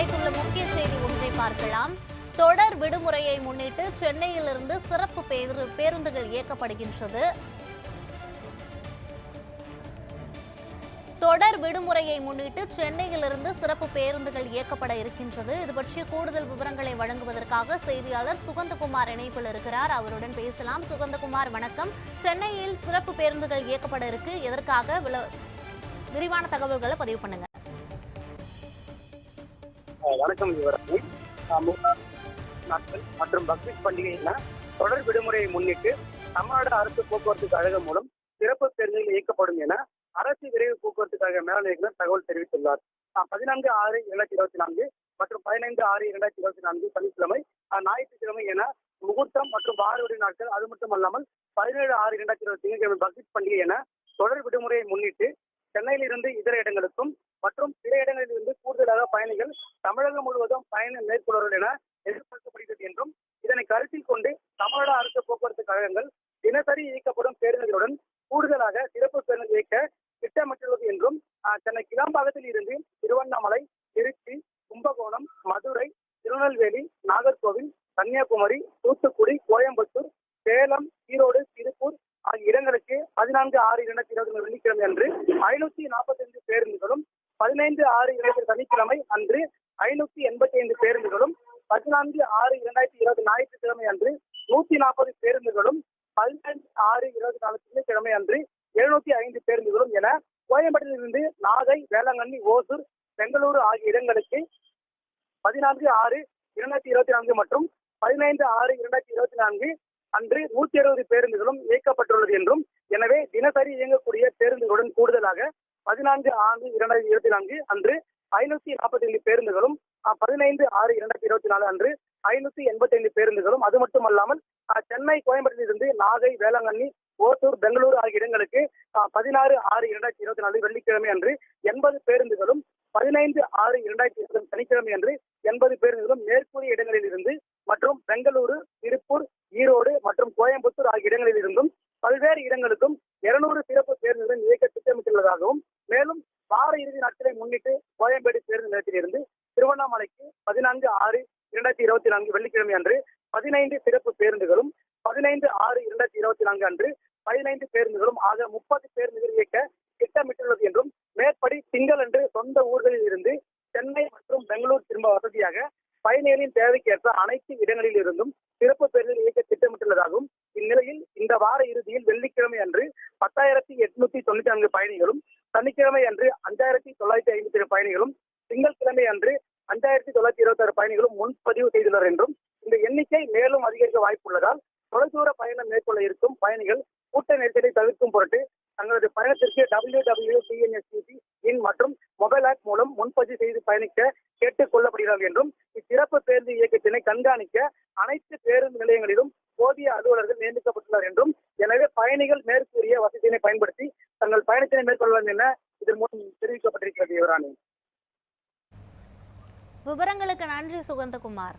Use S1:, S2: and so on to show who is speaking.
S1: கிடைத்துள்ள முக்கிய செய்தி ஒன்றை பார்க்கலாம். தொடர் விடுமுறையை முன்னிட்டு சென்னையிலிருந்து சிறப்பு பேருந்துகள் இயக்கப்படுகின்றது. தொடர் விடுமுறையை முன்னிட்டு சென்னையிலிருந்து சிறப்பு பேருந்துகள் இயக்கப்பட இருக்கின்றது. இது பற்றிய கூடுதல் விவரங்களை வழங்குவதற்காக செய்தியாளர் சுகந்தகுமார் இணைப்பில் இருக்கிறார். அவருடன் பேசலாம். சுகந்தகுமார் வணக்கம். சென்னையில் சிறப்பு பேருந்துகள் இயக்கப்பட இருக்கு. எதற்காக? விரிவான தகவல்களை பதிவு பண்ணுங்க.
S2: வணக்கம் யுவராஜி நாட்கள் மற்றும் பக்ரீத் பண்டிகை என தொடர் விடுமுறையை முன்னிட்டு தமிழ்நாடு அரசு போக்குவரத்து கழகம் மூலம் சிறப்பு பேருந்துகள் இயக்கப்படும் என அரசு விரைவு போக்குவரத்து கழக மேலாண் இயக்குநர் தகவல் தெரிவித்துள்ளார். பதினான்கு ஆறு இரண்டாயிரத்தி இருபத்தி நான்கு மற்றும் பதினைந்து ஆறு இரண்டாயிரத்தி இருபத்தி நான்கு சனிக்கிழமை ஞாயிற்றுக்கிழமை என முகூர்த்தம் மற்றும் வாரவரி நாட்கள் அது மட்டும் அல்லாமல் பதினேழு ஆறு இரண்டாயிரத்தி இருபத்தி திங்கட்கிழமை பக்ரீத் பண்டிகை என தொடர் விடுமுறையை முன்னிட்டு சென்னையிலிருந்து இதர இடங்களுக்கும் மற்றும் பிற இடங்களில் இருந்து கூடுதலாக பயணிகள் தமிழகம் முழுவதும் பயணம் மேற்கொள்வார்கள் என எதிர்பார்க்கப்படுகிறது என்றும் இதனை கருத்தில் கொண்டு தமிழக அரசு போக்குவரத்து கழகங்கள் தினசரி இயக்கப்படும் பேருந்துகளுடன் கூடுதலாக சிறப்பு பேருந்து இயக்க திட்டமிட்டுள்ளது என்றும் சென்னை கிளாம்பாக்கத்தில் இருந்து திருவண்ணாமலை திருச்சி கும்பகோணம் மதுரை திருநெல்வேலி நாகர்கோவில் கன்னியாகுமரி தூத்துக்குடி கோயம்புத்தூர் சேலம் ஈரோடு திருப்பூர் ஆகிய இடங்களுக்கு பதினான்கு ஆறு இரண்டாயிரத்தி இருபது வெள்ளிக்கிழமை அன்று ஐநூத்தி நாற்பத்தைந்து பேருந்துகளும் பதினைந்து ஆறு இரண்டாயிரத்தி சனிக்கிழமை அன்று ஐநூத்தி எண்பத்தி ஐந்து பேருந்துகளும் பதினான்கு ஆறு இரண்டாயிரத்தி இருபது ஞாயிற்றுக்கிழமை அன்று நூத்தி நாற்பது பேருந்துகளும் பதினைந்து ஆறு இருபத்தி நாலு திங்கட்கிழமை அன்று எழுநூத்தி ஐந்து பேருந்துகளும் என கோயம்பேட்டிலிருந்து நாகை வேளாங்கண்ணி ஓசூர் பெங்களூரு ஆகிய இடங்களுக்கு பதினான்கு ஆறு இரண்டாயிரத்தி இருபத்தி நான்கு மற்றும் பதினைந்து ஆறு இரண்டாயிரத்தி இருபத்தி நான்கு அன்று நூத்தி அறுபது பேருந்துகளும் இயக்கப்பட்டுள்ளது என்றும் எனவே தினசரி இயங்கக்கூடிய பேருந்துகளுடன் கூடுதலாக பதினான்கு ஆண்டு இரண்டாயிரத்தி இருபத்தி நான்கு அன்று ஐநூத்தி நாற்பத்தி ஐந்து பேருந்துகளும் பதினைந்து ஆறு இரண்டாயிரத்தி இருபத்தி நாலு அன்று ஐநூத்தி எண்பத்தி ஐந்து பேருந்துகளும் அது மட்டுமல்லாமல் அஹ், சென்னை கோயம்பேட்டிலிருந்து நாகை வேளாங்கண்ணி ஓசூர் பெங்களூரு ஆகிய இடங்களுக்கு பதினாறு ஆறு இரண்டாயிரத்தி இருபத்தி நாலு வெள்ளிக்கிழமை அன்று எண்பது பேருந்துகளும் பதினைந்து ஆறு இரண்டாயிரத்தி இருபது சனிக்கிழமை அன்று எண்பது பேருந்துகளும் மேற்கூறிய இடங்களில் இருந்து மற்றும் பெங்களூரு திருப்பூர் ஈரோடு மற்றும் கோயம்புத்தூர் ஆகிய இடங்களில் இருந்தும் பல்வேறு இடங்களுக்கும் இருநூறு சிறப்பு பேருந்துகளும் இயக்க திட்டமிட்டுள்ளதாகவும் மேலும் வார இறுதி முன்னிட்டு கோயம்பேடு பேருந்து நிலையத்திலிருந்து திருவண்ணாமலைக்கு பதினான்கு ஆறு இரண்டாயிரத்தி இருபத்தி நான்கு வெள்ளிக்கிழமை அன்று பதினைந்து சிறப்பு பேருந்துகளும் பதினைந்து ஆறு இரண்டாயிரத்தி இருபத்தி நான்கு அன்று பதினைந்து பேருந்துகளும் ஆக முப்பது பேருந்துகள் இயக்க திட்டமிட்டுள்ளது என்றும் மேற்படி திங்களன்று சொந்த ஊர்களில் இருந்து சென்னை மற்றும் பெங்களூர் திரும்ப வசதியாக பயணிகளின் தேவைக்கேற்ப அனைத்து இடங்களில் இருந்தும் சிறப்பு பேருந்துகள் இயக்க திட்டமிட்டுள்ளதாகவும் இந்நிலையில் இந்த வார இறுதியில் வெள்ளிக்கிழமை அன்று பத்தாயிரத்தி எட்நூத்தி தொண்ணூத்தி நான்கு பயணிகளும் சனிக்கிழமை அன்று அஞ்சாயிரத்தி தொள்ளாயிரத்தி ஐம்பத்தி ஏழு பயணிகளும் திங்கட்கிழமை அன்று அஞ்சாயிரத்தி தொள்ளாயிரத்தி இருபத்தி ஆறு பயணிகளும் முன்பதிவு செய்துள்ளனர் என்றும் இந்த எண்ணிக்கை மேலும் அதிகரிக்க வாய்ப்புள்ளதால் தொலைதூர பயணம் மேற்கொள்ள இருக்கும் பயணிகள் கூட்ட நெரிசலை தவிர்க்கும் பொருட்டு தங்களது பயணத்திற்கு டபிள்யூ டபிள்யூ டிஎன்எஸ்டிசி இன் மற்றும் மொபைல் ஆப் மூலம் முன்பதிவு செய்து பயணிக்க கேட்டுக் கொள்ளப்படுகிறார்கள் என்றும் இச்சிறப்பு பேருந்து இயக்கத்தினை கண்காணிக்க அனைத்து பேருந்து நிலையங்களிலும் போதிய அலுவலர்கள் நியமிக்கப்பட்டுள்ளார் என்றும் எனவே பயணிகள் மேற்கூறிய வசதியினை பயன்படுத்தி தங்கள் பயணத்தினை மேற்கொள்ளலாம் என இதன் மூலம் தெரிவிக்கப்பட்டிருக்கிறது யுவராணி
S1: விவரங்களுக்கு நன்றி சுகந்தகுமார்.